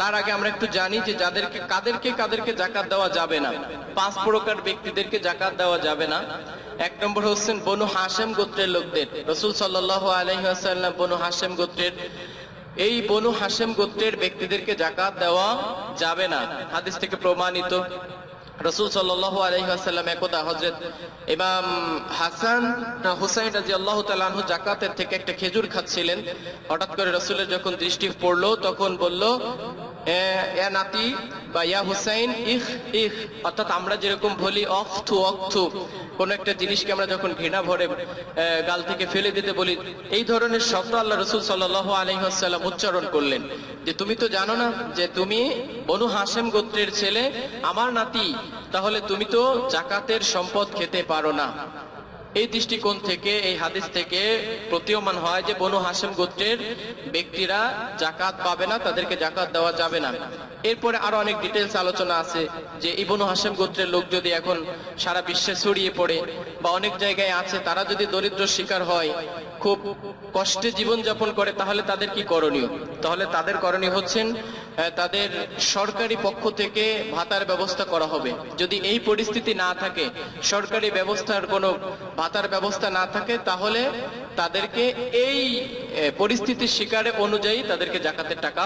তার আগে আমরা একটু জানি যে যাদেরকে, কাদেরকে কাদেরকে জাকাত দেওয়া যাবে না। পাঁচ প্রকার ব্যক্তিদেরকে জাকাত দেওয়া যাবে না। এক নম্বর হচ্ছেন বনু হাসেম গোত্রের লোকদের। রসুল সাল্লাহ আলহিহাসাল্লাম বনু হাসেম গোত্রের, এই বনু হাসেম গোত্রের ব্যক্তিদেরকে জাকাত দেওয়া যাবে না। হাদিস থেকে প্রমাণিত, রসুল সাল্লাহ আলহিহাসাল্লাম একদা হজরত ইমাম হাসান হুসাইন রাজি আল্লাহ তালাহ জাকাতের থেকে একটা খেজুর খাচ্ছিলেন। হঠাৎ করে রসুলের যখন দৃষ্টি পড়ল, তখন বলল "এ, নাতি বা ইয়া হুসাইন ইহ ইহ। অর্থাৎ আমরা যেরকম বলি অক্থু অক্থু। কোন একটা জিনিসকে আমরা যখন ঘৃণা ভরে গাল থেকে ফেলে দিতে বলি এই ধরনের শব্দ আল্লাহ রসুল সাল্লাহ উচ্চারণ করলেন। যে তুমি তো জানো না যে তুমি বনু হাসেম গোত্রের ছেলে আমার নাতি তাহলে তুমি তো জাকাতের সম্পদ খেতে পারো না। এই দৃষ্টিকোণ থেকে, এই হাদিস থেকে প্রতীয়মান হয় যে বনু হাসেম গোত্রের ব্যক্তিরা জাকাত পাবে না, তাদেরকে জাকাত দেওয়া যাবে না। এরপরে আরও অনেক ডিটেলস আলোচনা আছে যে এই বনু হাসেম গোত্রের লোক যদি এখন সারা বিশ্বে ছড়িয়ে পড়ে বা অনেক জায়গায় আছে, তারা যদি দরিদ্র শিকার হয়, খুব কষ্টে জীবন যাপন করে, তাহলে তাদের কি করণীয়? তাহলে তাদের করণীয় হচ্ছেন তাদের সরকারি পক্ষ থেকে ভাতার ব্যবস্থা করা হবে। যদি এই পরিস্থিতি না থাকে, সরকারি ব্যবস্থার কোনো ভাতার ব্যবস্থা না থাকে, তাহলে তাদেরকে এই পরিস্থিতির শিকারে অনুযায়ী তাদেরকে জাকাতের টাকা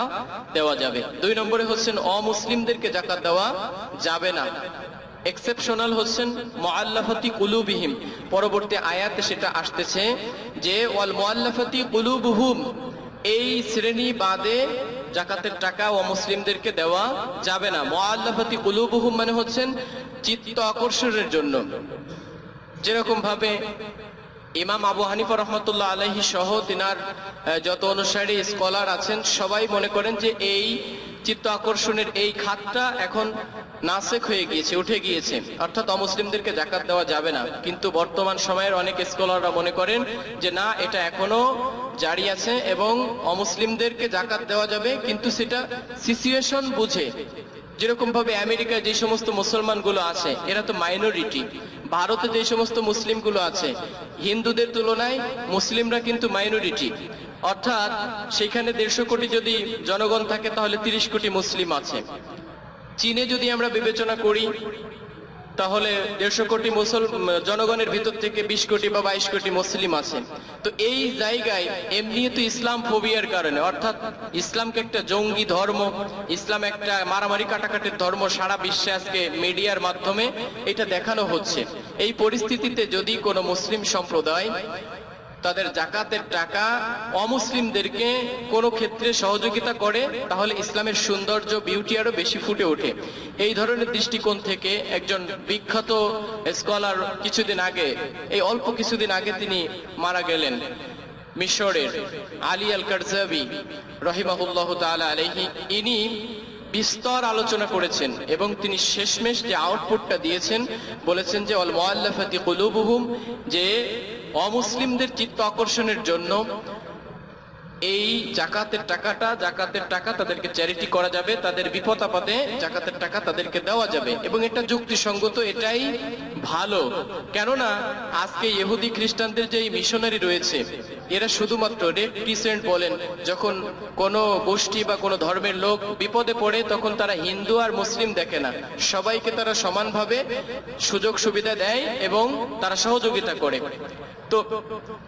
দেওয়া যাবে। দুই নম্বরে হচ্ছেন অমুসলিমদেরকে জাকাত দেওয়া যাবে না। এক্সেপশনাল হচ্ছেন মোয়াল্লাফাতি কুলুবিহিম। পরবর্তী আয়াতে সেটা আসতেছে যে, ওয়াল মোয়াল্লাফাতি কুলুবহুম। এই শ্রেণি বাদে জাকাতের টাকা ও মুসলিমদেরকে দেওয়া যাবে না। মোয়াল্লাফাতি উলুবহু মানে হচ্ছেন চিত্ত আকর্ষণের জন্য। যেরকম ভাবে ইমাম আবু হানিফা রহমতুল্লাহ আলহি সহ তিনার যত অনুসারী, স্কলার আছেন, সবাই মনে করেন যে এই চিত্ত আকর্ষণের এই খাতটা এখন নাসেক হয়ে গিয়েছে, উঠে গিয়েছে। অর্থাৎ অমুসলিমদেরকে জাকাত দেওয়া যাবে না। কিন্তু বর্তমান সময়ের অনেক স্কলাররা মনে করেন যে, না, এটা এখনও জারি আছে এবং অমুসলিমদেরকে জাকাত দেওয়া যাবে। কিন্তু সেটা সিচুয়েশন বুঝে। যেরকম ভাবে আমেরিকায় যে সমস্ত মুসলমানগুলো আছে, এরা তো মাইনরিটি। ভারতে যে সমস্ত মুসলিমগুলো আছে, হিন্দুদের তুলনায় মুসলিমরা কিন্তু মাইনরিটি। অর্থাৎ, সেখানে দেড়শো কোটি যদি জনগণ থাকে, তাহলে তিরিশ কোটি মুসলিম আছে। চীনে যদি আমরা বিবেচনা করি, তাহলে দেড়শো কোটি মুসল জনগণের ভিতর থেকে বিশ কোটি বা বাইশ কোটি মুসলিম আছে। তো এই জায়গায় এমনি তো ইসলাম ফোবিয়ার কারণে, অর্থাৎ ইসলামকে একটা জঙ্গি ধর্ম, ইসলাম একটা মারামারি কাটাকাটির ধর্ম সারা বিশ্বে আজকে মিডিয়ার মাধ্যমে এটা দেখানো হচ্ছে। এই পরিস্থিতিতে যদি কোনো মুসলিম সম্প্রদায় তাদের জাকাতের টাকা অমুসলিমদেরকে কোনো ক্ষেত্রে সহযোগিতা করে, তাহলে ইসলামের সৌন্দর্য বিউটি আরও বেশি ফুটে ওঠে। এই ধরনের দৃষ্টিকোণ থেকে একজন বিখ্যাত স্কলার কিছুদিন আগে, এই অল্প কিছুদিন আগে তিনি মারা গেলেন মিশরের আলী আল কারজাবি রহিমাহুল্লাহ তাআলা আলাইহি। ইনি বিস্তর আলোচনা করেছেন এবং তিনি শেষমেশ যে আউটপুটটা দিয়েছেন, বলেছেন যে অল মোয়াল্লাফাতি কুলুবুহুম, যে অমুসলিমদের চিত্ত আকর্ষণের জন্য এই জাকাতের টাকাটা, জাকাতের টাকা তাদেরকে চ্যারিটি করা যাবে, তাদের বিপদ আপদে জাকাতের টাকা তাদেরকে দেওয়া যাবে। এবং এটা যুক্তিসঙ্গত, এটাই ভালো। কেননা, আজকে ইহুদি খ্রিস্টানদের যে মিশনারি রয়েছে এরা শুধুমাত্র রিসেন্ট বলেন, যখন কোনো গোষ্ঠী বা কোনো ধর্মের লোক বিপদে পড়ে, তখন তারা হিন্দু আর মুসলিম দেখে না। সবাইকে তারা সমানভাবে সুযোগ সুবিধা দেয় এবং তারা সহযোগিতা করে। তো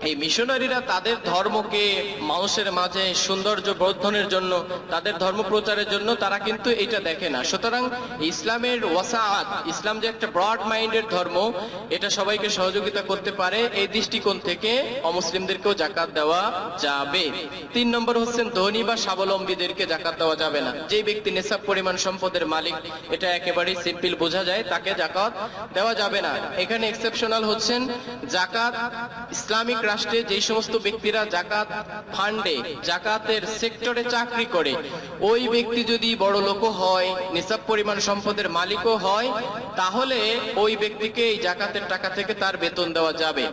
এই মিশনারিরা তাদের ধর্মকে মানুষের মাঝে সৌন্দর্য বর্ধনের জন্য, তাদের ধর্ম প্রচারের জন্য তারা কিন্তু এটা দেখে না। সুতরাং ইসলামের ওয়াসাআত, ইসলাম যে একটা ব্রড মাইন্ডের ধর্ম, এটা সবাইকে সহযোগিতা করতে পারে এই দৃষ্টিকোণ থেকে অমুসলিমদেরকেও জাকাত দেওয়া যাবে। তিন নম্বর হচ্ছেন ধনী বা স্বাবলম্বীদেরকে জাকাত দেওয়া যাবে না। যে ব্যক্তি নেশাব পরিমাণ সম্পদের মালিক, এটা একেবারেই সিম্পল বোঝা যায়, তাকে জাকাত দেওয়া যাবে না। এখানে এক্সেপশনাল হচ্ছেন জাকাত, ইসলামিক রাষ্ট্রে যে সমস্ত ব্যক্তিরা জাকাত ফান্ডে, জাকাতের সেক্টরে চাকরি করে, ওই ব্যক্তি যদি বড় লোক হয় নিসাব পরিমাণ সম্পদের মালিকও হয়, তাহলে ওই ব্যক্তিকে এই জাকাতের টাকা থেকে তার বেতন দেওয়া যাবে।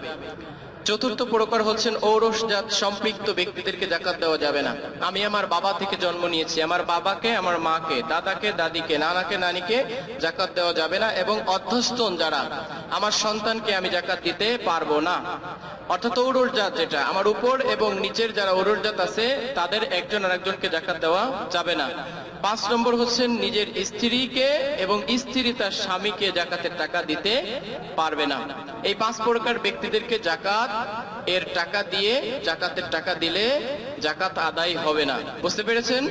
চতুর্থ প্রকার হচ্ছেন ঔরস জাত সম্পৃক্ত ব্যক্তিদেরকে জাকাত দেওয়া যাবে না। আমি আমার বাবা থেকে জন্ম নিয়েছি। আমার বাবাকে, আমার মাকে, দাদাকে, দাদিকে, নানাকে, নানিকে জাকাত দেওয়া যাবে না এবং অধ্যস্তন যারা আমার সন্তানকে আমি জাকাত দিতে পারব না। অর্থাৎ ঔরজাত যেটা, আমার উপর এবং নিচের যারা ঔরজাত আছে, তাদের একজন আরেকজনকে জাকাত দেওয়া যাবে না। পাঁচ নম্বর হচ্ছেন নিজের স্ত্রীকে এবং স্ত্রী তার স্বামীকে জাকাতের টাকা দিতে পারবে না। এই পাঁচ প্রকার ব্যক্তিদেরকে জাকাত, এর টাকা দিয়ে জাকাতের টাকা দিলে জাকাত আদায় হবে না। বুঝতে পেরেছেন?